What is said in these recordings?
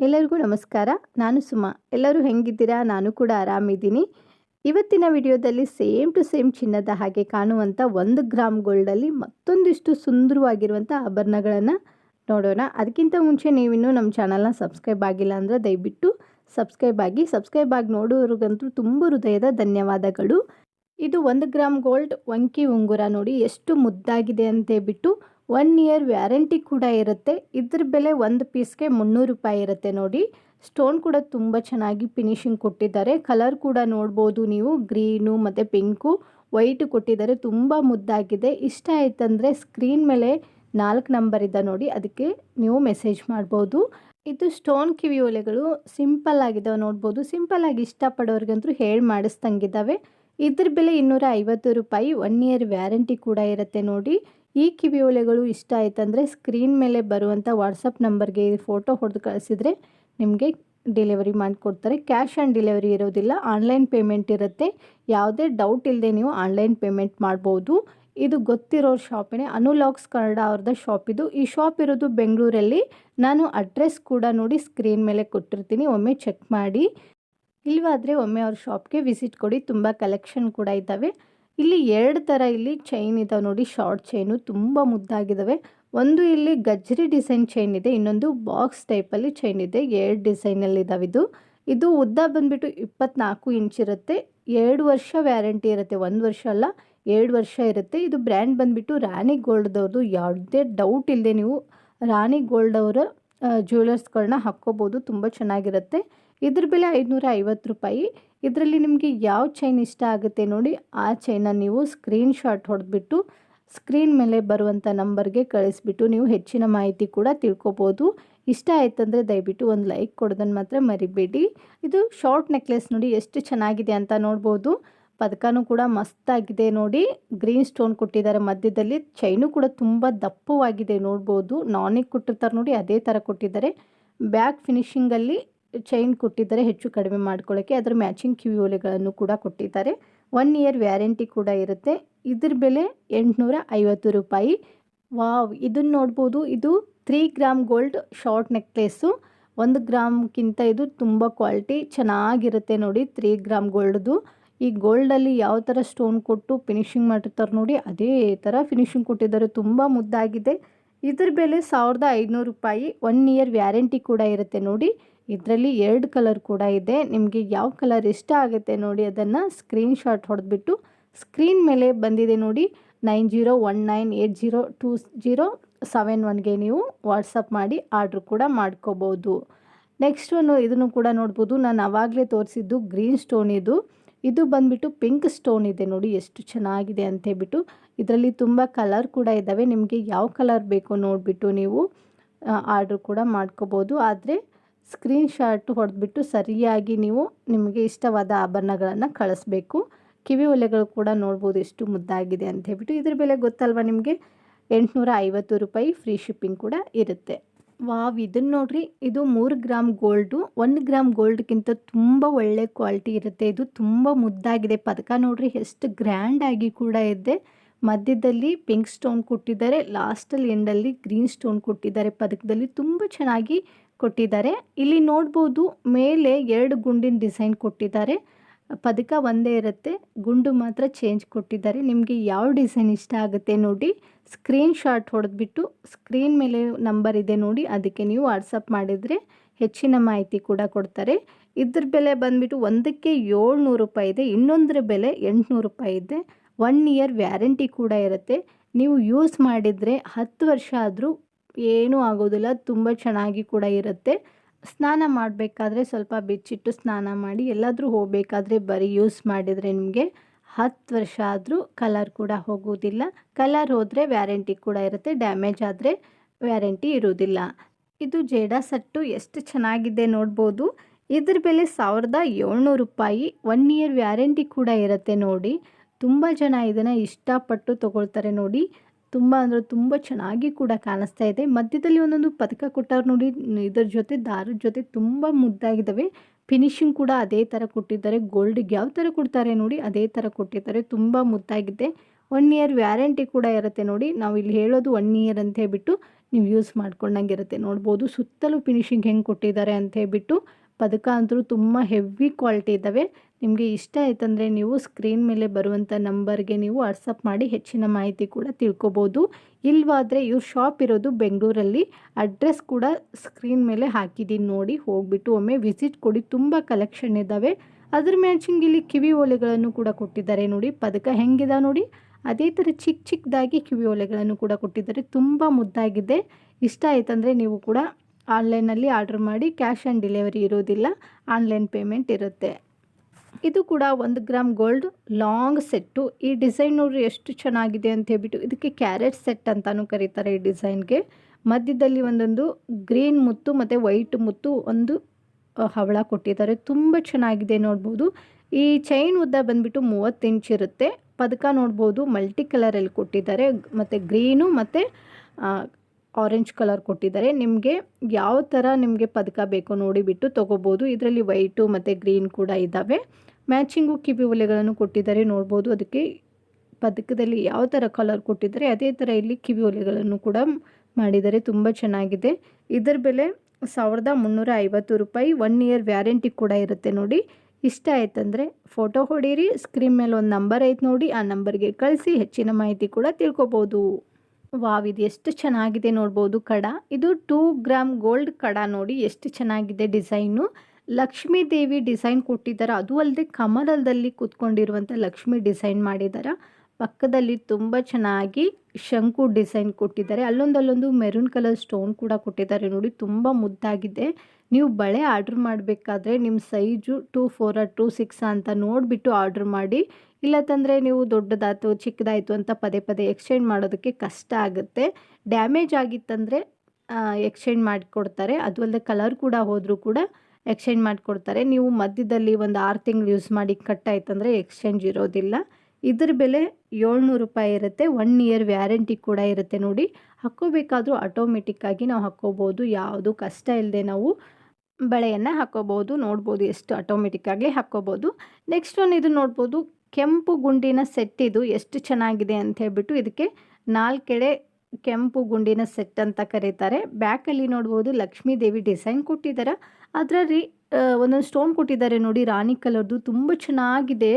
ಎಲ್ಲರಿಗೂ ನಮಸ್ಕಾರ. ನಾನು ಸುಮಾ. ಎಲ್ಲರೂ ಹೆಂಗಿದ್ದೀರಾ? ನಾನು ಕೂಡ ಆರಾಮಿದ್ದೀನಿ. ಇವತ್ತಿನ ವಿಡಿಯೋದಲ್ಲಿ ಸೇಮ್ ಟು ಸೇಮ್ ಚಿನ್ನದ ಹಾಗೆ ಕಾಣುವಂಥ ಒಂದು ಗ್ರಾಮ್ ಗೋಲ್ಡಲ್ಲಿ ಮತ್ತೊಂದಿಷ್ಟು ಸುಂದರವಾಗಿರುವಂಥ ಆಭರಣಗಳನ್ನು ನೋಡೋಣ. ಅದಕ್ಕಿಂತ ಮುಂಚೆ ನೀವಿನ್ನೂ ನಮ್ಮ ಚಾನಲ್ನ ಸಬ್ಸ್ಕ್ರೈಬ್ ಆಗಿಲ್ಲ ಅಂದರೆ ದಯವಿಟ್ಟು ಸಬ್ಸ್ಕ್ರೈಬ್ ಆಗಿ. ಸಬ್ಸ್ಕ್ರೈಬ್ ಆಗಿ ನೋಡೋರಿಗಂತೂ ತುಂಬ ಹೃದಯದ ಧನ್ಯವಾದಗಳು. ಇದು ಒಂದು ಗ್ರಾಮ್ ಗೋಲ್ಡ್ ವಂಕಿ ಉಂಗುರ ನೋಡಿ ಎಷ್ಟು ಮುದ್ದಾಗಿದೆ ಅಂತ ಹೇಳ್ಬಿಟ್ಟು ಒನ್ ಇಯರ್ ವ್ಯಾರಂಟಿ ಕೂಡ ಇರುತ್ತೆ. ಇದ್ರ ಬೆಲೆ ಒಂದು ಪೀಸ್ಗೆ ಮುನ್ನೂರು ರೂಪಾಯಿ ಇರುತ್ತೆ ನೋಡಿ. ಸ್ಟೋನ್ ಕೂಡ ತುಂಬ ಚೆನ್ನಾಗಿ ಫಿನಿಶಿಂಗ್ ಕೊಟ್ಟಿದ್ದಾರೆ. ಕಲರ್ ಕೂಡ ನೋಡ್ಬೋದು ನೀವು. ಗ್ರೀನು ಮತ್ತು ಪಿಂಕು ವೈಟು ಕೊಟ್ಟಿದ್ದಾರೆ. ತುಂಬ ಮುದ್ದಾಗಿದೆ. ಇಷ್ಟ ಆಯ್ತಂದರೆ ಸ್ಕ್ರೀನ್ ಮೇಲೆ ನಾಲ್ಕು ನಂಬರ್ ಇದೆ ನೋಡಿ. ಅದಕ್ಕೆ ನೀವು ಮೆಸೇಜ್ ಮಾಡ್ಬೋದು. ಇದು ಸ್ಟೋನ್ ಕಿವಿ ಒಲೆಗಳು ಸಿಂಪಲ್ ಆಗಿದ್ದಾವೆ ನೋಡ್ಬೋದು. ಸಿಂಪಲ್ ಆಗಿ ಇಷ್ಟಪಡೋರಿಗಂತೂ ಹೇಳಿ ಮಾಡಿಸ್ದಂಗಿದ್ದಾವೆ ಇದ್ರ ಬೆಲೆ ಇನ್ನೂರ ಐವತ್ತು ರೂಪಾಯಿ. ಒನ್ ಇಯರ್ ವ್ಯಾರಂಟಿ ಕೂಡ ಇರುತ್ತೆ ನೋಡಿ. ಈ ಕಿವಿ ಒಲೆಗಳು ಇಷ್ಟ ಆಯ್ತಂದರೆ ಸ್ಕ್ರೀನ್ ಮೇಲೆ ಬರುವಂಥ ವಾಟ್ಸಪ್ ನಂಬರ್ಗೆ ಫೋಟೋ ಹೊಡೆದು ಕಳಿಸಿದರೆ ನಿಮಗೆ ಡೆಲಿವರಿ ಮಾಡಿಕೊಡ್ತಾರೆ. ಕ್ಯಾಶ್ ಆನ್ ಡೆಲಿವರಿ ಇರೋದಿಲ್ಲ ಆನ್ಲೈನ್ ಪೇಮೆಂಟ್ ಇರುತ್ತೆ. ಯಾವುದೇ ಡೌಟ್ ಇಲ್ಲದೆ ನೀವು ಆನ್ಲೈನ್ ಪೇಮೆಂಟ್ ಮಾಡ್ಬೋದು. ಇದು ಗೊತ್ತಿರೋ ಶಾಪಿನೇ ಅನುಲಾಕ್ಸ್ ಕನ್ನಡ ಅವ್ರದ್ದು ಶಾಪ್ ಇದು. ಈ ಶಾಪ್ ಇರೋದು ಬೆಂಗಳೂರಲ್ಲಿ ನಾನು ಅಡ್ರೆಸ್ ಕೂಡ ನೋಡಿ ಸ್ಕ್ರೀನ್ ಮೇಲೆ ಕೊಟ್ಟಿರ್ತೀನಿ, ಒಮ್ಮೆ ಚೆಕ್ ಮಾಡಿ. ಇಲ್ವಾದರೆ ಒಮ್ಮೆ ಅವ್ರ ಶಾಪ್ಗೆ ವಿಸಿಟ್ ಕೊಡಿ, ತುಂಬ ಕಲೆಕ್ಷನ್ ಕೂಡ ಇದ್ದಾವೆ. ಇಲ್ಲಿ ಎರಡು ಥರ ಇಲ್ಲಿ ಚೈನ್ ಇದಾವೆ ನೋಡಿ ಶಾರ್ಟ್ ಚೈನು ತುಂಬ ಮುದ್ದಾಗಿದ್ದಾವೆ ಒಂದು ಇಲ್ಲಿ ಗಜ್ರಿ ಡಿಸೈನ್ ಚೈನ್ ಇದೆ, ಇನ್ನೊಂದು ಬಾಕ್ಸ್ ಟೈಪಲ್ಲಿ ಚೈನ್ ಇದೆ, ಎರಡು ಡಿಸೈನಲ್ಲಿ ಇದಾವೆ ಇದು. ಇದು ಉದ್ದ ಬಂದುಬಿಟ್ಟು ಇಪ್ಪತ್ನಾಲ್ಕು ಇಂಚ್ ಇರುತ್ತೆ, ಎರಡು ವರ್ಷ ವ್ಯಾರಂಟಿ ಇರುತ್ತೆ, ಒಂದು ವರ್ಷ ಅಲ್ಲ, ಎರಡು ವರ್ಷ ಇರುತ್ತೆ. ಇದು ಬ್ರ್ಯಾಂಡ್ ಬಂದುಬಿಟ್ಟು ರಾಣಿ ಗೋಲ್ಡ್ದವ್ರದ್ದು ಯಾವುದೇ ಡೌಟ್ ಇಲ್ಲದೆ ನೀವು ರಾಣಿ ಗೋಲ್ಡ್ ಅವರ ಜ್ಯುವೆಲರ್ಸ್ಗಳನ್ನ ಹಾಕ್ಕೋಬೋದು. ತುಂಬ ಚೆನ್ನಾಗಿರುತ್ತೆ. ಇದ್ರ ಬೆಲೆ ಐದುನೂರ ಐವತ್ತು ರೂಪಾಯಿ. ಇದರಲ್ಲಿ ನಿಮಗೆ ಯಾವ ಚೈನ್ ಇಷ್ಟ ಆಗುತ್ತೆ ನೋಡಿ, ಆ ಚೈನ ನೀವು ಸ್ಕ್ರೀನ್ ಶಾಟ್ ಹೊಡೆದ್ಬಿಟ್ಟು ಸ್ಕ್ರೀನ್ ಮೇಲೆ ಬರುವಂಥ ನಂಬರ್ಗೆ ಕಳಿಸ್ಬಿಟ್ಟು ನೀವು ಹೆಚ್ಚಿನ ಮಾಹಿತಿ ಕೂಡ ತಿಳ್ಕೊಬೋದು. ಇಷ್ಟ ಆಯ್ತಂದರೆ ದಯವಿಟ್ಟು ಒಂದು ಲೈಕ್ ಕೊಡೋದನ್ನು ಮಾತ್ರ ಮರಿಬೇಡಿ. ಇದು ಶಾರ್ಟ್ ನೆಕ್ಲೆಸ್ ನೋಡಿ ಎಷ್ಟು ಚೆನ್ನಾಗಿದೆ ಅಂತ ನೋಡ್ಬೋದು. ಪದಕನೂ ಕೂಡ ಮಸ್ತಾಗಿದೆ ನೋಡಿ. ಗ್ರೀನ್ ಸ್ಟೋನ್ ಕೊಟ್ಟಿದ್ದಾರೆ ಮಧ್ಯದಲ್ಲಿ. ಚೈನು ಕೂಡ ತುಂಬ ದಪ್ಪವಾಗಿದೆ ನೋಡ್ಬೋದು. ನಾನಿಗೆ ಕೊಟ್ಟಿರ್ತಾರೆ ನೋಡಿ, ಅದೇ ಥರ ಕೊಟ್ಟಿದ್ದಾರೆ. ಬ್ಯಾಕ್ ಫಿನಿಶಿಂಗಲ್ಲಿ ಚೈನ್ ಕೊಟ್ಟಿದ್ದಾರೆ ಹೆಚ್ಚು ಕಡಿಮೆ ಮಾಡ್ಕೊಳ್ಳೋಕ್ಕೆ ಅದರ ಮ್ಯಾಚಿಂಗ್ ಕಿವಿಯೋಲೆಗಳನ್ನು ಕೂಡ ಕೊಟ್ಟಿದ್ದಾರೆ. ಒನ್ ಇಯರ್ ವ್ಯಾರಂಟಿ ಕೂಡ ಇರುತ್ತೆ. ಇದ್ರ ಬೆಲೆ ಎಂಟುನೂರ ಐವತ್ತು ರೂಪಾಯಿ. ವಾವ್ ಇದನ್ನು ನೋಡ್ಬೋದು. ಇದು three gram gold short necklace. ಒಂದು ಗ್ರಾಮ್ಗಿಂತ ಇದು ತುಂಬ ಕ್ವಾಲಿಟಿ ಚೆನ್ನಾಗಿರುತ್ತೆ ನೋಡಿ, ತ್ರೀ ಗ್ರಾಮ್ ಗೋಲ್ಡ್ದು. ಈ ಗೋಲ್ಡಲ್ಲಿ ಯಾವ ಥರ ಸ್ಟೋನ್ ಕೊಟ್ಟು ಫಿನಿಶಿಂಗ್ ಮಾಡಿರ್ತಾರೆ ನೋಡಿ, ಅದೇ ಥರ ಫಿನಿಶಿಂಗ್ ಕೊಟ್ಟಿದ್ದಾರೆ. ತುಂಬ ಮುದ್ದಾಗಿದೆ. ಇದ್ರ ಬೆಲೆ ಸಾವಿರದ ಐದುನೂರು ರೂಪಾಯಿ ಒನ್ ಇಯರ್ ವ್ಯಾರಂಟಿ ಕೂಡ ಇರುತ್ತೆ ನೋಡಿ. ಇದರಲ್ಲಿ ಎರಡು ಕಲರ್ ಕೂಡ ಇದೆ. ನಿಮಗೆ ಯಾವ ಕಲರ್ ಇಷ್ಟ ಆಗುತ್ತೆ ನೋಡಿ, ಅದನ್ನು ಸ್ಕ್ರೀನ್ ಶಾಟ್ ಹೊಡೆದ್ಬಿಟ್ಟು ಸ್ಕ್ರೀನ್ ಮೇಲೆ ಬಂದಿದೆ ನೋಡಿ. Nine zero one nine eight zero two zero seven ಒನ್ಗೆ ನೀವು ವಾಟ್ಸಪ್ ಮಾಡಿ ಆರ್ಡ್ರ್ ಕೂಡ ಮಾಡ್ಕೋಬೋದು. ನೆಕ್ಸ್ಟ್ ಒನ್ ಇದನ್ನು ಕೂಡ ನೋಡ್ಬೋದು. ನಾನು ಆವಾಗಲೇ ತೋರಿಸಿದ್ದು ಗ್ರೀನ್ ಸ್ಟೋನ್ ಇದು. ಇದು ಬಂದ್ಬಿಟ್ಟು ಪಿಂಕ್ ಸ್ಟೋನ್ ಇದೆ ನೋಡಿ, ಎಷ್ಟು ಚೆನ್ನಾಗಿದೆ ಅಂತ ಹೇಳ್ಬಿಟ್ಟು. ಇದರಲ್ಲಿ ತುಂಬ ಕಲರ್ ಕೂಡ ಇದ್ದಾವೆ ನಿಮಗೆ ಯಾವ ಕಲರ್ ಬೇಕು ನೋಡಿಬಿಟ್ಟು ನೀವು ಆರ್ಡ್ರ್ ಕೂಡ ಮಾಡ್ಕೋಬೋದು. ಆದರೆ ಸ್ಕ್ರೀನ್ ಶಾಟ್ ಹೊಡೆದ್ಬಿಟ್ಟು ಸರಿಯಾಗಿ ನೀವು ನಿಮಗೆ ಇಷ್ಟವಾದ ಆಭರಣಗಳನ್ನು ಕಳಿಸ್ಬೇಕು. ಕಿವಿ ಒಲೆಗಳು ಕೂಡ ನೋಡ್ಬೋದು ಎಷ್ಟು ಮುದ್ದಾಗಿದೆ ಅಂತ ಹೇಳ್ಬಿಟ್ಟು. ಇದ್ರ ಬೆಲೆ ಗೊತ್ತಲ್ವ ನಿಮಗೆ? ಎಂಟುನೂರ ಐವತ್ತು ರೂಪಾಯಿ ಫ್ರೀ ಶಿಪ್ಪಿಂಗ್ ಕೂಡ ಇರುತ್ತೆ. ವಾವ್ ಇದನ್ನು ನೋಡ್ರಿ, ಇದು ಮೂರು ಗ್ರಾಮ್ ಗೋಲ್ಡು ಒಂದು ಗ್ರಾಮ್ ಗೋಲ್ಡ್ಗಿಂತ ತುಂಬ ಒಳ್ಳೆ ಕ್ವಾಲಿಟಿ ಇರುತ್ತೆ. ಇದು ತುಂಬ ಮುದ್ದಾಗಿದೆ. ಪದಕ ನೋಡ್ರಿ, ಎಷ್ಟು ಗ್ರ್ಯಾಂಡಾಗಿ ಕೂಡ ಇದೆ. ಮಧ್ಯದಲ್ಲಿ ಪಿಂಕ್ ಸ್ಟೋನ್ ಕೊಟ್ಟಿದ್ದಾರೆ ಲಾಸ್ಟಲ್ಲಿ ಎಂಡಲ್ಲಿ ಗ್ರೀನ್ ಸ್ಟೋನ್ ಕೊಟ್ಟಿದ್ದಾರೆ. ಪದಕದಲ್ಲಿ ತುಂಬ ಚೆನ್ನಾಗಿ ಕೊಟ್ಟಿದ್ದಾರೆ. ಇಲ್ಲಿ ನೋಡ್ಬೋದು, ಮೇಲೆ ಎರಡು ಗುಂಡಿನ ಡಿಸೈನ್ ಕೊಟ್ಟಿದ್ದಾರೆ. ಪದಕ ಒಂದೇ ಇರುತ್ತೆ. ಗುಂಡು ಮಾತ್ರ ಚೇಂಜ್ ಕೊಟ್ಟಿದ್ದಾರೆ. ನಿಮಗೆ ಯಾವ ಡಿಸೈನ್ ಇಷ್ಟ ಆಗುತ್ತೆ ನೋಡಿ ಸ್ಕ್ರೀನ್ ಶಾಟ್ ಹೊಡೆದ್ಬಿಟ್ಟು ಸ್ಕ್ರೀನ್ ಮೇಲೆ ನಂಬರ್ ಇದೆ ನೋಡಿ, ಅದಕ್ಕೆ ನೀವು ವಾಟ್ಸಪ್ ಮಾಡಿದರೆ ಹೆಚ್ಚಿನ ಮಾಹಿತಿ ಕೂಡ ಕೊಡ್ತಾರೆ. ಇದ್ರ ಬೆಲೆ ಬಂದುಬಿಟ್ಟು ಒಂದಕ್ಕೆ ಏಳ್ನೂರು ರೂಪಾಯಿ ಇದೆ. ಇನ್ನೊಂದರ ಬೆಲೆ ಎಂಟುನೂರು ರೂಪಾಯಿ ಇದೆ. ಒನ್ ಇಯರ್ ವ್ಯಾರಂಟಿ ಕೂಡ ಇರುತ್ತೆ. ನೀವು ಯೂಸ್ ಮಾಡಿದರೆ ಹತ್ತು ವರ್ಷ ಆದರೂ ಏನೂ ಆಗೋದಿಲ್ಲ. ತುಂಬ ಚೆನ್ನಾಗಿ ಕೂಡ ಇರುತ್ತೆ. ಸ್ನಾನ ಮಾಡಬೇಕಾದ್ರೆ ಸ್ವಲ್ಪ ಬಿಚ್ಚಿಟ್ಟು ಸ್ನಾನ ಮಾಡಿ ಎಲ್ಲಾದರೂ ಹೋಗಬೇಕಾದ್ರೆ ಬರೀ ಯೂಸ್ ಮಾಡಿದರೆ ನಿಮಗೆ ಹತ್ತು ವರ್ಷ ಆದರೂ ಕಲರ್ ಕೂಡ ಹೋಗುವುದಿಲ್ಲ. ಕಲರ್ ಹೋದರೆ ವ್ಯಾರಂಟಿ ಕೂಡ ಇರುತ್ತೆ, ಡ್ಯಾಮೇಜ್ ಆದರೆ ವ್ಯಾರಂಟಿ ಇರೋದಿಲ್ಲ ಇದು ಜೇಡಾ ಸೆಟ್ಟು ಎಷ್ಟು ಚೆನ್ನಾಗಿದೆ ನೋಡ್ಬೋದು. ಇದ್ರ ಬೆಲೆ ಸಾವಿರದ ಏಳ್ನೂರು ರೂಪಾಯಿ, ಒನ್ ಇಯರ್ ವ್ಯಾರಂಟಿ ಕೂಡ ಇರುತ್ತೆ ನೋಡಿ. ತುಂಬ ಜನ ಇದನ್ನು ಇಷ್ಟಪಟ್ಟು ತೊಗೊಳ್ತಾರೆ ನೋಡಿ. ತುಂಬ ಅಂದರೆ ತುಂಬ ಚೆನ್ನಾಗಿ ಕೂಡ ಕಾಣಿಸ್ತಾ ಇದೆ. ಮಧ್ಯದಲ್ಲಿ ಒಂದೊಂದು ಪದಕ ಕೊಟ್ಟವ್ರು ನೋಡಿ, ಇದರ ಜೊತೆ ದಾರದ ಜೊತೆ ತುಂಬ ಮುದ್ದಾಗಿದ್ದಾವೆ. ಫಿನಿಶಿಂಗ್ ಕೂಡ ಅದೇ ಥರ ಕೊಟ್ಟಿದ್ದಾರೆ. ಗೋಲ್ಡಿಗೆ ಯಾವ ಥರ ಕೊಡ್ತಾರೆ ನೋಡಿ, ಅದೇ ಥರ ಕೊಟ್ಟಿದ್ದಾರೆ. ತುಂಬ ಮುದ್ದಾಗಿದೆ. ಒನ್ ಇಯರ್ ವ್ಯಾರಂಟಿ ಕೂಡ ಇರುತ್ತೆ ನೋಡಿ. ನಾವು ಇಲ್ಲಿ ಹೇಳೋದು ಒನ್ ಇಯರ್ ಅಂತ ಹೇಳ್ಬಿಟ್ಟು, ನೀವು ಯೂಸ್ ಮಾಡ್ಕೊಂಡಂಗೆ ಇರುತ್ತೆ. ನೋಡ್ಬೋದು ಸುತ್ತಲೂ ಫಿನಿಶಿಂಗ್ ಹೆಂಗೆ ಕೊಟ್ಟಿದ್ದಾರೆ ಅಂತ ಹೇಳ್ಬಿಟ್ಟು ಪದಕ ಅಂತೂ ತುಂಬ ಹೆವಿ ಕ್ವಾಲಿಟಿ ಇದ್ದಾವೆ. ನಿಮಗೆ ಇಷ್ಟ ಆಯ್ತಂದರೆ ನೀವು ಸ್ಕ್ರೀನ್ ಮೇಲೆ ಬರುವಂಥ ನಂಬರ್ಗೆ ನೀವು ವಾಟ್ಸಪ್ ಮಾಡಿ ಹೆಚ್ಚಿನ ಮಾಹಿತಿ ಕೂಡ ತಿಳ್ಕೊಬೋದು. ಇಲ್ವಾದರೆ ಇವ್ರ ಶಾಪ್ ಇರೋದು ಬೆಂಗಳೂರಲ್ಲಿ. ಅಡ್ರೆಸ್ ಕೂಡ ಸ್ಕ್ರೀನ್ ಮೇಲೆ ಹಾಕಿದ್ದೀನಿ ನೋಡಿ ಹೋಗ್ಬಿಟ್ಟು ಒಮ್ಮೆ ವಿಸಿಟ್ ಕೊಡಿ. ತುಂಬ ಕಲೆಕ್ಷನ್ ಇದ್ದಾವೆ. ಅದ್ರ ಮ್ಯಾಚಿಂಗ್ ಇಲ್ಲಿ ಕಿವಿ ಓಲೆಗಳನ್ನು ಕೂಡ ಕೊಟ್ಟಿದ್ದಾರೆ ನೋಡಿ. ಪದಕ ಹೆಂಗಿದೆ ನೋಡಿ. ಅದೇ ಥರ ಚಿಕ್ಕ ಚಿಕ್ಕದಾಗಿ ಕಿವಿ ಓಲೆಗಳನ್ನು ಕೂಡ ಕೊಟ್ಟಿದ್ದಾರೆ. ತುಂಬ ಮುದ್ದಾಗಿದೆ. ಇಷ್ಟ ಆಯ್ತಂದರೆ ನೀವು ಕೂಡ ಆನ್ಲೈನಲ್ಲಿ ಆರ್ಡ್ರ್ ಮಾಡಿ ಕ್ಯಾಶ್ ಆನ್ ಡೆಲಿವರಿ ಇರೋದಿಲ್ಲ, ಆನ್ಲೈನ್ ಪೇಮೆಂಟ್ ಇರುತ್ತೆ. ಇದು ಕೂಡ ಒಂದು ಗ್ರಾಮ್ ಗೋಲ್ಡ್ ಲಾಂಗ್ ಸೆಟ್ಟು. ಈ ಡಿಸೈನ್ ನೋಡ್ರಿ ಎಷ್ಟು ಚೆನ್ನಾಗಿದೆ ಅಂತ ಹೇಳ್ಬಿಟ್ಟು, ಇದಕ್ಕೆ ಕ್ಯಾರೆಟ್ ಸೆಟ್ ಅಂತಲೂ ಕರೀತಾರೆ ಈ ಡಿಸೈನ್ಗೆ. ಮಧ್ಯದಲ್ಲಿ ಒಂದೊಂದು ಗ್ರೀನ್ ಮುತ್ತು ಮತ್ತು ವೈಟ್ ಮುತ್ತು ಒಂದು ಹವಳ ಕೊಟ್ಟಿದ್ದಾರೆ. ತುಂಬ ಚೆನ್ನಾಗಿದೆ ನೋಡ್ಬೋದು. ಈ ಚೈನ್ ಉದ್ದ ಬಂದ್ಬಿಟ್ಟು ಮೂವತ್ತು ಇಂಚ್ ಇರುತ್ತೆ. ಪದಕ ನೋಡ್ಬೋದು ಮಲ್ಟಿ ಕಲರಲ್ಲಿ ಕೊಟ್ಟಿದ್ದಾರೆ. ಮತ್ತು ಗ್ರೀನು ಮತ್ತು ಆರೆಂಜ್ ಕಲರ್ ಕೊಟ್ಟಿದ್ದಾರೆ. ನಿಮಗೆ ಯಾವ ಥರ ನಿಮಗೆ ಪದಕ ಬೇಕೋ ನೋಡಿಬಿಟ್ಟು ತೊಗೋಬೋದು. ಇದರಲ್ಲಿ ವೈಟು ಮತ್ತು ಗ್ರೀನ್ ಕೂಡ ಇದ್ದಾವೆ ಮ್ಯಾಚಿಂಗು ಕಿವಿ ಒಲೆಗಳನ್ನು ಕೊಟ್ಟಿದ್ದಾರೆ ನೋಡ್ಬೋದು. ಅದಕ್ಕೆ ಪದಕದಲ್ಲಿ ಯಾವ ಥರ ಕಲರ್ ಕೊಟ್ಟಿದ್ದಾರೆ, ಅದೇ ಥರ ಇಲ್ಲಿ ಕಿವಿ ಒಲೆಗಳನ್ನು ಕೂಡ ಮಾಡಿದ್ದಾರೆ. ತುಂಬ ಚೆನ್ನಾಗಿದೆ. ಇದರ ಬೆಲೆ ಸಾವಿರದ ಮುನ್ನೂರ ಐವತ್ತು ರೂಪಾಯಿ. ಒನ್ ಇಯರ್ ವ್ಯಾರಂಟಿ ಕೂಡ ಇರುತ್ತೆ ನೋಡಿ. ಇಷ್ಟ ಆಯ್ತಂದರೆ ಫೋಟೋ ಹೊಡೀರಿ ಸ್ಕ್ರೀನ್ ಮೇಲೆ ಒಂದು ನಂಬರ್ ಐತೆ ನೋಡಿ. ಆ ನಂಬರ್ಗೆ ಕಳಿಸಿ, ಹೆಚ್ಚಿನ ಮಾಹಿತಿ ಕೂಡ ತಿಳ್ಕೊಬೋದು. ವಾವ್, ಇದು ಎಷ್ಟು ಚೆನ್ನಾಗಿದೆ ನೋಡ್ಬೋದು ಕಡ. ಇದು ಟೂ ಗ್ರಾಮ್ ಗೋಲ್ಡ್ ಕಡ ನೋಡಿ ಎಷ್ಟು ಚೆನ್ನಾಗಿದೆ ಡಿಸೈನು. ಲಕ್ಷ್ಮೀ ದೇವಿ ಡಿಸೈನ್ ಕೊಟ್ಟಿದ್ದಾರೆ. ಅದು ಅಲ್ಲದೆ ಕಮಲದಲ್ಲಿ ಕೂತ್ಕೊಂಡಿರುವಂಥ ಲಕ್ಷ್ಮಿ ಡಿಸೈನ್ ಮಾಡಿದ್ದಾರೆ. ಪಕ್ಕದಲ್ಲಿ ತುಂಬ ಚೆನ್ನಾಗಿ ಶಂಕು ಡಿಸೈನ್ ಕೊಟ್ಟಿದ್ದಾರೆ. ಅಲ್ಲೊಂದು ಅಲ್ಲೊಂದು ಮೆರೂನ್ ಕಲರ್ ಸ್ಟೋನ್ ಕೂಡ ಕೊಟ್ಟಿದ್ದಾರೆ ನೋಡಿ, ತುಂಬ ಮುದ್ದಾಗಿದೆ. ನೀವು ಬಳೆ ಆರ್ಡ್ರ್ ಮಾಡಬೇಕಾದ್ರೆ ನಿಮ್ಮ size two four two six ಅಂತ ನೋಡಿಬಿಟ್ಟು ಆರ್ಡ್ರ್ ಮಾಡಿ. ಇಲ್ಲತ್ತಂದರೆ ನೀವು ದೊಡ್ಡದಾಯ್ತು, ಚಿಕ್ಕದಾಯಿತು ಅಂತ ಪದೇ ಪದೇ ಎಕ್ಸ್ಚೇಂಜ್ ಮಾಡೋದಕ್ಕೆ ಕಷ್ಟ ಆಗುತ್ತೆ. ಡ್ಯಾಮೇಜ್ ಆಗಿತ್ತಂದರೆ ಎಕ್ಸ್ಚೇಂಜ್ ಮಾಡಿಕೊಡ್ತಾರೆ. ಅದು ಅಲ್ಲದೆ ಕಲರ್ ಕೂಡ ಹೋದರೂ ಕೂಡ ಎಕ್ಸ್ಚೇಂಜ್ ಮಾಡಿಕೊಡ್ತಾರೆ. ನೀವು ಮಧ್ಯದಲ್ಲಿ ಒಂದು ಆರು ತಿಂಗಳು ಯೂಸ್ ಮಾಡಿ ಕಟ್ ಆಯ್ತಂದರೆ ಎಕ್ಸ್ಚೇಂಜ್ ಇರೋದಿಲ್ಲ. ಇದ್ರ ಬೆಲೆ ಏಳ್ನೂರು ರೂಪಾಯಿ ಇರುತ್ತೆ. ಒನ್ ಇಯರ್ ವ್ಯಾರಂಟಿ ಕೂಡ ಇರುತ್ತೆ ನೋಡಿ. ಹಾಕ್ಕೋಬೇಕಾದ್ರೂ ಆಟೋಮೆಟಿಕ್ಕಾಗಿ ನಾವು ಹಾಕ್ಕೋಬೋದು. ಯಾವುದು ಕಷ್ಟ ಇಲ್ಲದೆ ನಾವು ಬಳೆಯನ್ನು ಹಾಕ್ಕೋಬೋದು. ನೋಡ್ಬೋದು ಎಷ್ಟು ಆಟೋಮೆಟಿಕ್ಕಾಗಲಿ ಹಾಕ್ಕೋಬೋದು. ನೆಕ್ಸ್ಟ್ ಒಂದು ಇದು ನೋಡ್ಬೋದು. ಕೆಂಪು ಗುಂಡಿನ ಸೆಟ್ ಇದು ಎಷ್ಟು ಚೆನ್ನಾಗಿದೆ ಅಂತ ಹೇಳ್ಬಿಟ್ಟು ಇದಕ್ಕೆ ನಾಲ್ಕೆಡೆ ಕೆಂಪು ಗುಂಡಿನ ಸೆಟ್ ಅಂತ ಕರೀತಾರೆ. ಬ್ಯಾಕಲ್ಲಿ ನೋಡ್ಬೋದು ಲಕ್ಷ್ಮೀ ದೇವಿ ಡಿಸೈನ್ ಕೊಟ್ಟಿದ್ದಾರೆ ಅದರಲ್ಲಿ ಒಂದೊಂದು ಸ್ಟೋನ್ ಕೊಟ್ಟಿದ್ದಾರೆ ನೋಡಿ. ರಾಣಿ ಕಲರ್ದು ತುಂಬ ಚೆನ್ನಾಗಿದೆ.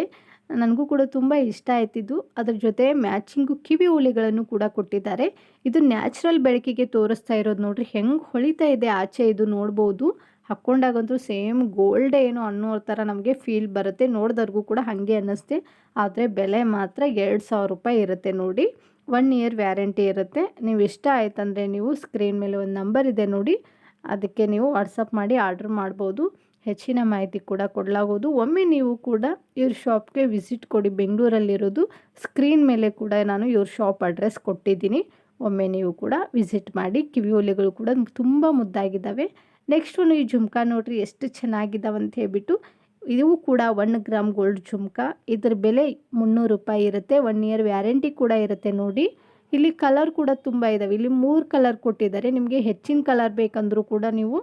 ನನಗೂ ಕೂಡ ತುಂಬ ಇಷ್ಟ ಆಯ್ತಿದ್ದು. ಅದ್ರ ಜೊತೆ ಮ್ಯಾಚಿಂಗು ಕಿವಿ ಓಲೆಗಳನ್ನು ಕೂಡ ಕೊಟ್ಟಿದ್ದಾರೆ. ಇದು ನ್ಯಾಚುರಲ್ ಬೆಳಕಿಗೆ ತೋರಿಸ್ತಾ ಇರೋದು ನೋಡ್ರಿ. ಹೆಂಗೆ ಹೊಳಿತಾ ಇದೆ ಆಚೆ ಇದು ನೋಡ್ಬೋದು. ಹಾಕ್ಕೊಂಡಾಗಂತೂ ಸೇಮ್ ಗೋಲ್ಡ್ ಏನು ಅನ್ನೋ ಥರ ನಮಗೆ ಫೀಲ್ ಬರುತ್ತೆ. ನೋಡಿದವ್ರಿಗೂ ಕೂಡ ಹಾಗೆ ಅನ್ನಿಸ್ತೆ. ಆದರೆ ಬೆಲೆ ಮಾತ್ರ ಎರಡು ಸಾವಿರ ರೂಪಾಯಿ ಇರುತ್ತೆ ನೋಡಿ. ಒನ್ ಇಯರ್ ವ್ಯಾರಂಟಿ ಇರುತ್ತೆ. ನೀವು ಇಷ್ಟ ಆಯ್ತಂದರೆ ನೀವು ಸ್ಕ್ರೀನ್ ಮೇಲೆ ಒಂದು ನಂಬರ್ ಇದೆ ನೋಡಿ. ಅದಕ್ಕೆ ನೀವು ವಾಟ್ಸಪ್ ಮಾಡಿ ಆರ್ಡ್ರ್ ಮಾಡ್ಬೋದು. ಹೆಚ್ಚಿನ ಮಾಹಿತಿ ಕೂಡ ಕೊಡಲಾಗೋದು ಒಮ್ಮೆ ನೀವು ಕೂಡ ಇವ್ರ ಶಾಪ್ಗೆ ವಿಸಿಟ್ ಕೊಡಿ. ಬೆಂಗಳೂರಲ್ಲಿರೋದು ಸ್ಕ್ರೀನ್ ಮೇಲೆ ಕೂಡ ನಾನು ಇವ್ರ ಶಾಪ್ ಅಡ್ರೆಸ್ ಕೊಟ್ಟಿದ್ದೀನಿ. ಒಮ್ಮೆ ನೀವು ಕೂಡ ವಿಸಿಟ್ ಮಾಡಿ. ಕಿವಿ ಒಲೆಗಳು ಕೂಡ ತುಂಬ ಮುದ್ದಾಗಿದ್ದಾವೆ. ನೆಕ್ಸ್ಟ್ ಈ ಜುಮ್ಕಾ ನೋಡ್ರಿ ಎಷ್ಟು ಚೆನ್ನಾಗಿದ್ದಾವೆ ಅಂತ ಹೇಳ್ಬಿಟ್ಟು, ಇವು ಕೂಡ ಒನ್ ಗ್ರಾಮ್ ಗೋಲ್ಡ್ ಜುಮ್ಕಾ. ಇದ್ರ ಬೆಲೆ ಮುನ್ನೂರು ರೂಪಾಯಿ ಇರುತ್ತೆ. ಒನ್ ಇಯರ್ ವ್ಯಾರಂಟಿ ಕೂಡ ಇರುತ್ತೆ ನೋಡಿ. ಇಲ್ಲಿ ಕಲರ್ ಕೂಡ ತುಂಬ ಇದ್ದಾವೆ. ಇಲ್ಲಿ ಮೂರು ಕಲರ್ ಕೊಟ್ಟಿದ್ದಾರೆ. ನಿಮಗೆ ಹೆಚ್ಚಿನ ಕಲರ್ ಬೇಕಂದರೂ ಕೂಡ ನೀವು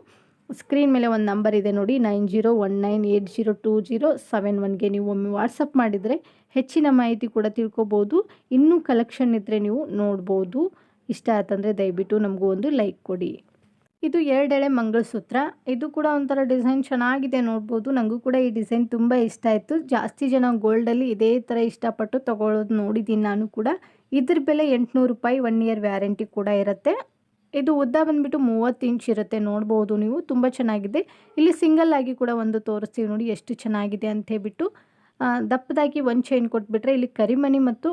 ಸ್ಕ್ರೀನ್ ಮೇಲೆ ಒಂದು ನಂಬರ್ ಇದೆ ನೋಡಿ, nine zero one nine eight zero two zero seven ಒನ್ಗೆ ನೀವು ಒಮ್ಮೆ ವಾಟ್ಸಪ್ ಮಾಡಿದರೆ ಹೆಚ್ಚಿನ ಮಾಹಿತಿ ಕೂಡ ತಿಳ್ಕೊಬೋದು. ಇನ್ನೂ ಕಲೆಕ್ಷನ್ ಇದ್ದರೆ ನೀವು ನೋಡ್ಬೋದು. ಇಷ್ಟ ಆಯ್ತಂದರೆ ದಯವಿಟ್ಟು ನಮಗೂ ಒಂದು ಲೈಕ್ ಕೊಡಿ. ಇದು ಎರಡೆಳೆ ಮಂಗಳಸೂತ್ರ. ಇದು ಕೂಡ ಒಂಥರ ಡಿಸೈನ್ ಚೆನ್ನಾಗಿದೆ ನೋಡ್ಬೋದು. ನನಗೂ ಕೂಡ ಈ ಡಿಸೈನ್ ತುಂಬ ಇಷ್ಟ ಆಯಿತು. ಜಾಸ್ತಿ ಜನ ಗೋಲ್ಡಲ್ಲಿ ಇದೇ ಥರ ಇಷ್ಟಪಟ್ಟು ತೊಗೊಳ್ಳೋದು ನೋಡಿದ್ದೀನಿ ನಾನು ಕೂಡ. ಇದ್ರ ಬೆಲೆ ಎಂಟುನೂರು ರೂಪಾಯಿ ಒನ್ ಇಯರ್ ವ್ಯಾರಂಟಿ ಕೂಡ ಇರುತ್ತೆ. ಇದು ಉದ್ದ ಬಂದುಬಿಟ್ಟು ಮೂವತ್ತು ಇಂಚ್ ಇರುತ್ತೆ, ನೋಡ್ಬೋದು ನೀವು. ತುಂಬ ಚೆನ್ನಾಗಿದೆ. ಇಲ್ಲಿ ಸಿಂಗಲ್ ಆಗಿ ಕೂಡ ಒಂದು ತೋರಿಸ್ತೀವಿ ನೋಡಿ ಎಷ್ಟು ಚೆನ್ನಾಗಿದೆ ಅಂತ ಹೇಳ್ಬಿಟ್ಟು. ದಪ್ಪದಾಗಿ ಒಂದು ಚೈನ್ ಕೊಟ್ಬಿಟ್ರೆ ಇಲ್ಲಿ ಕರಿಮಣಿ ಮತ್ತು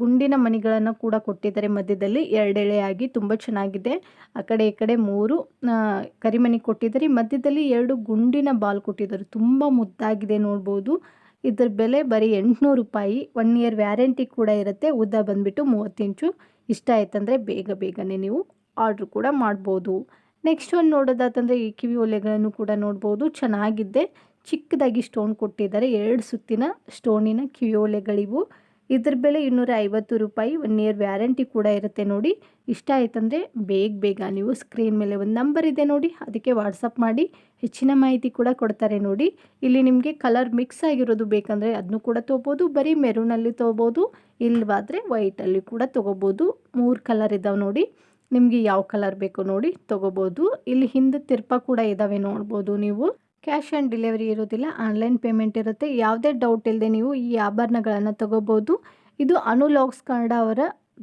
ಗುಂಡಿನ ಮಣಿಗಳನ್ನು ಕೂಡ ಕೊಟ್ಟಿದ್ದಾರೆ ಮಧ್ಯದಲ್ಲಿ. ಎರಡೆಳೆಯಾಗಿ ತುಂಬ ಚೆನ್ನಾಗಿದೆ. ಆ ಕಡೆ ಈ ಕಡೆ ಮೂರು ಕರಿಮಣಿ ಕೊಟ್ಟಿದ್ದಾರೆ. ಮಧ್ಯದಲ್ಲಿ ಎರಡು ಗುಂಡಿನ ಬಾಲ್ ಕೊಟ್ಟಿದ್ದಾರೆ. ತುಂಬ ಮುದ್ದಾಗಿದೆ ನೋಡ್ಬೋದು. ಇದ್ರ ಬೆಲೆ ಬರೀ ಎಂಟುನೂರು ರೂಪಾಯಿ. ಒನ್ ಇಯರ್ ವ್ಯಾರಂಟಿ ಕೂಡ ಇರುತ್ತೆ. ಉದ್ದ ಬಂದುಬಿಟ್ಟು ಮೂವತ್ತು ಇಂಚು. ಇಷ್ಟ ಆಯ್ತಂದರೆ ಬೇಗ ಬೇಗನೆ ನೀವು ಆರ್ಡ್ರ್ ಕೂಡ ಮಾಡ್ಬೋದು. ನೆಕ್ಸ್ಟ್ ಒಂದು ನೋಡೋದಾತಂದರೆ ಈ ಕಿವಿ ಒಲೆಗಳನ್ನು ಕೂಡ ನೋಡ್ಬೋದು. ಚೆನ್ನಾಗಿದ್ದೆ ಚಿಕ್ಕದಾಗಿ ಸ್ಟೋನ್ ಕೊಟ್ಟಿದ್ದಾರೆ. ಎರಡು ಸುತ್ತಿನ ಸ್ಟೋನಿನ ಕಿವಿ ಒಲೆಗಳಿವು. ಇದ್ರ ಬೆಲೆ ಇನ್ನೂರ ಐವತ್ತು ರೂಪಾಯಿ. ಒನ್ ಇಯರ್ ವ್ಯಾರಂಟಿ ಕೂಡ ಇರುತ್ತೆ ನೋಡಿ. ಇಷ್ಟ ಆಯ್ತಂದರೆ ಬೇಗ ಬೇಗ ನೀವು ಸ್ಕ್ರೀನ್ ಮೇಲೆ ಒಂದು ನಂಬರ್ ಇದೆ ನೋಡಿ. ಅದಕ್ಕೆ ವಾಟ್ಸಪ್ ಮಾಡಿ. ಹೆಚ್ಚಿನ ಮಾಹಿತಿ ಕೂಡ ಕೊಡ್ತಾರೆ ನೋಡಿ. ಇಲ್ಲಿ ನಿಮಗೆ ಕಲರ್ ಮಿಕ್ಸ್ ಆಗಿರೋದು ಬೇಕಂದರೆ ಅದನ್ನು ಕೂಡ ತೊಗೋಬೋದು. ಬರೀ ಮೆರೂನಲ್ಲಿ ತೊಗೋಬೋದು. ಇಲ್ಲವಾದರೆ ವೈಟಲ್ಲಿ ಕೂಡ ತೊಗೋಬೋದು. ಮೂರು ಕಲರ್ ಇದ್ದಾವೆ ನೋಡಿ. ನಿಮಗೆ ಯಾವ ಕಲರ್ ಬೇಕು ನೋಡಿ ತೊಗೋಬೋದು. ಇಲ್ಲಿ ಹಿಂದೆ ತಿರ್ಪ ಕೂಡ ಇದ್ದಾವೆ ನೋಡ್ಬೋದು ನೀವು. ಕ್ಯಾಶ್ ಆನ್ ಡೆಲಿವರಿ ಇರೋದಿಲ್ಲ ಆನ್ಲೈನ್ ಪೇಮೆಂಟ್ ಇರುತ್ತೆ. ಯಾವುದೇ ಡೌಟ್ ಇಲ್ಲದೆ ನೀವು ಈ ಆಭರಣಗಳನ್ನು ತಗೋಬೋದು. ಇದು ಅನುಲಾಗ್ಸ್ ಕನ್ನಡ ಅವರ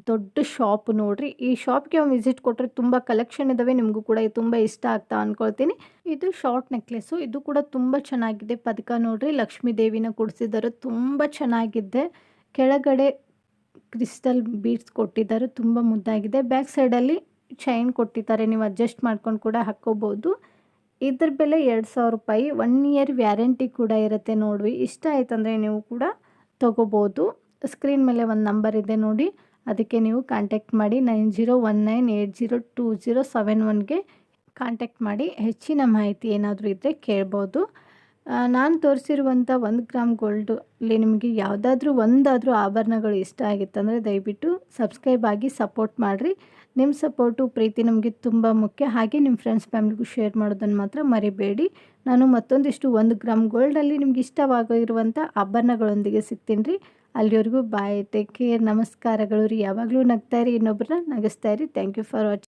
ದೊಡ್ಡ ಶಾಪ್ ನೋಡ್ರಿ. ಈ ಶಾಪ್ಗೆ ವಿಸಿಟ್ ಕೊಟ್ಟರೆ ತುಂಬ ಕಲೆಕ್ಷನ್ ಇದ್ದಾವೆ ನಿಮಗೂ ಕೂಡ ತುಂಬ ಇಷ್ಟ ಆಗ್ತಾ ಅನ್ಕೊಳ್ತೀನಿ. ಇದು ಶಾರ್ಟ್ ನೆಕ್ಲೆಸ್ಸು ಇದು ಕೂಡ ತುಂಬ ಚೆನ್ನಾಗಿದೆ. ಪದಕ ನೋಡ್ರಿ, ಲಕ್ಷ್ಮೀ ದೇವಿನ ಕೊಡಿಸಿದ್ದಾರೆ ತುಂಬ ಚೆನ್ನಾಗಿದೆ. ಕೆಳಗಡೆ ಕ್ರಿಸ್ಟಲ್ ಬೀಡ್ಸ್ ಕೊಟ್ಟಿದ್ದಾರೆ, ತುಂಬ ಮುದ್ದಾಗಿದೆ. ಬ್ಯಾಕ್ ಸೈಡಲ್ಲಿ ಚೈನ್ ಕೊಟ್ಟಿದ್ದಾರೆ, ನೀವು ಅಡ್ಜಸ್ಟ್ ಮಾಡ್ಕೊಂಡು ಕೂಡ ಹಾಕ್ಕೋಬೋದು ಇದ್ರ ಬೆಲೆ ಎರಡು ಸಾವಿರ ರೂಪಾಯಿ, ಒನ್ ಇಯರ್ ವ್ಯಾರಂಟಿ ಕೂಡ ಇರುತ್ತೆ ನೋಡಿ ಇಷ್ಟ ಆಯ್ತಂದರೆ ನೀವು ಕೂಡ ತೊಗೋಬೋದು. ಸ್ಕ್ರೀನ್ ಮೇಲೆ ಒಂದು ನಂಬರ್ ಇದೆ ನೋಡಿ, ಅದಕ್ಕೆ ನೀವು ಕಾಂಟ್ಯಾಕ್ಟ್ ಮಾಡಿ. Nine zero one nine eight zero two zero seven ಒನ್ಗೆ contact ಮಾಡಿ. ಹೆಚ್ಚಿನ ಮಾಹಿತಿ ಏನಾದರೂ ಇದ್ದರೆ ಕೇಳ್ಬೋದು. ನಾನು ತೋರಿಸಿರುವಂಥ ಒಂದು ಗ್ರಾಮ್ ಗೋಲ್ಡಲ್ಲಿ ನಿಮಗೆ ಯಾವುದಾದ್ರೂ ಒಂದಾದರೂ ಆಭರಣಗಳು ಇಷ್ಟ ಆಗಿತ್ತಂದರೆ ದಯವಿಟ್ಟು ಸಬ್ಸ್ಕ್ರೈಬ್ ಆಗಿ ಸಪೋರ್ಟ್ ಮಾಡಿರಿ. ನಿಮ್ಮ ಸಪೋರ್ಟು ಪ್ರೀತಿ ನಮಗೆ ತುಂಬ ಮುಖ್ಯ. ಹಾಗೆ ನಿಮ್ಮ ಫ್ರೆಂಡ್ಸ್ ಫ್ಯಾಮಿಲಿಗೂ ಶೇರ್ ಮಾಡೋದನ್ನು ಮಾತ್ರ ಮರಿಬೇಡಿ. ನಾನು ಮತ್ತೊಂದಿಷ್ಟು ಒಂದು ಗ್ರಾಮ್ ಗೋಲ್ಡಲ್ಲಿ ನಿಮ್ಗೆ ಇಷ್ಟವಾಗಿರುವಂಥ ಆಭರಣಗಳೊಂದಿಗೆ ಸಿಗ್ತೀನಿ ರೀ. ಅಲ್ಲಿವರೆಗೂ ಬಾಯ್ ಟೇಕ್ ಕೇರ್ ನಮಸ್ಕಾರಗಳು ರೀ. ಯಾವಾಗಲೂ ನಗ್ತಾ ಇರಿ. ಇನ್ನೊಬ್ಬರನ್ನ ನಗಿಸ್ತಾ ಇರಿ. Thank you for watching